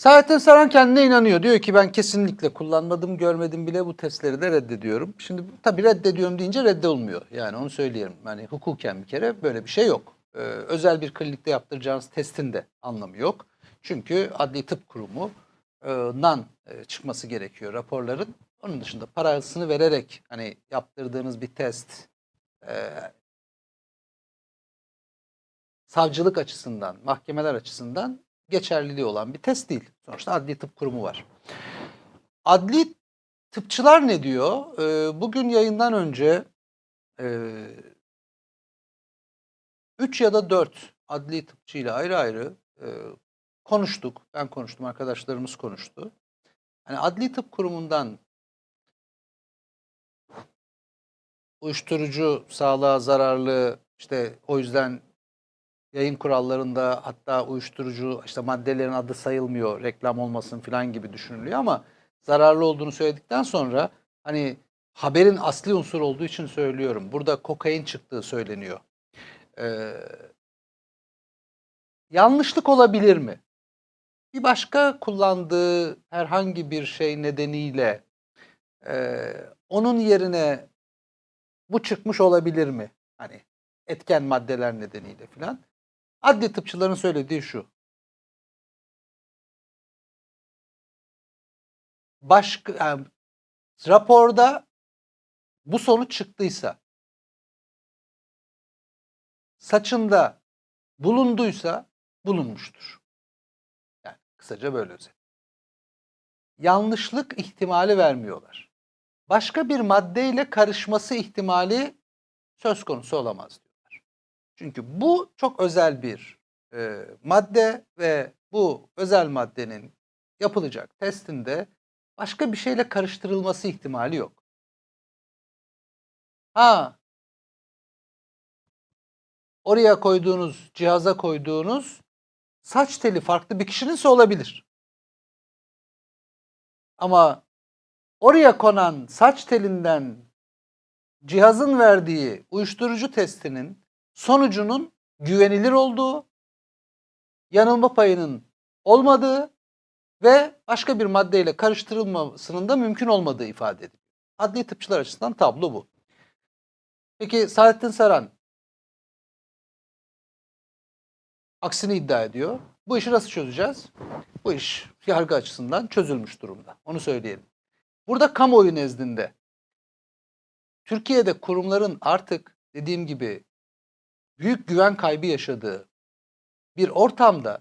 Saadettin Saran kendine inanıyor. Diyor ki ben kesinlikle kullanmadım, görmedim bile bu testleri de reddediyorum. Şimdi tabii reddediyorum deyince reddolmuyor. Yani onu söyleyelim. Yani hukuken bir kere böyle bir şey yok. Ee, özel bir klinikte yaptıracağınız testin de anlamı yok. Çünkü Adli Tıp Kurumu'ndan e, çıkması gerekiyor raporların. Onun dışında parasını vererek hani yaptırdığınız bir test e, savcılık açısından, mahkemeler açısından geçerliliği olan bir test değil. Sonuçta adli tıp kurumu var. Adli tıpçılar ne diyor? Ee, bugün yayından önce 3 ya da 4 adli tıpçıyla ayrı ayrı e, konuştuk. Ben konuştum, arkadaşlarımız konuştu. Hani adli tıp kurumundan uyuşturucu sağlığa zararlı işte o yüzden yayın kurallarında hatta uyuşturucu işte maddelerin adı sayılmıyor reklam olmasın falan gibi düşünülüyor ama zararlı olduğunu söyledikten sonra hani haberin asli unsur olduğu için söylüyorum. Burada kokain çıktığı söyleniyor. Ee, yanlışlık olabilir mi? Bir başka kullandığı herhangi bir şey nedeniyle e, onun yerine bu çıkmış olabilir mi? Hani etken maddeler nedeniyle filan. Adli tıpçıların söylediği şu. Başka yani raporda bu sonuç çıktıysa saçında bulunduysa bulunmuştur. Yani kısaca böyle özet. Yanlışlık ihtimali vermiyorlar. Başka bir maddeyle karışması ihtimali söz konusu olamaz diyorlar. Çünkü bu çok özel bir e, madde ve bu özel maddenin yapılacak testinde başka bir şeyle karıştırılması ihtimali yok. Ha, oraya koyduğunuz, cihaza koyduğunuz saç teli farklı bir kişininse olabilir. Ama oraya konan saç telinden cihazın verdiği uyuşturucu testinin sonucunun güvenilir olduğu, yanılma payının olmadığı ve başka bir maddeyle karıştırılmasının da mümkün olmadığı ifade ediliyor. Adli tıpçılar açısından tablo bu. Peki Saadettin Saran aksini iddia ediyor. Bu işi nasıl çözeceğiz? Bu iş yargı açısından çözülmüş durumda. Onu söyleyelim. Burada kamuoyu nezdinde Türkiye'de kurumların artık dediğim gibi büyük güven kaybı yaşadığı bir ortamda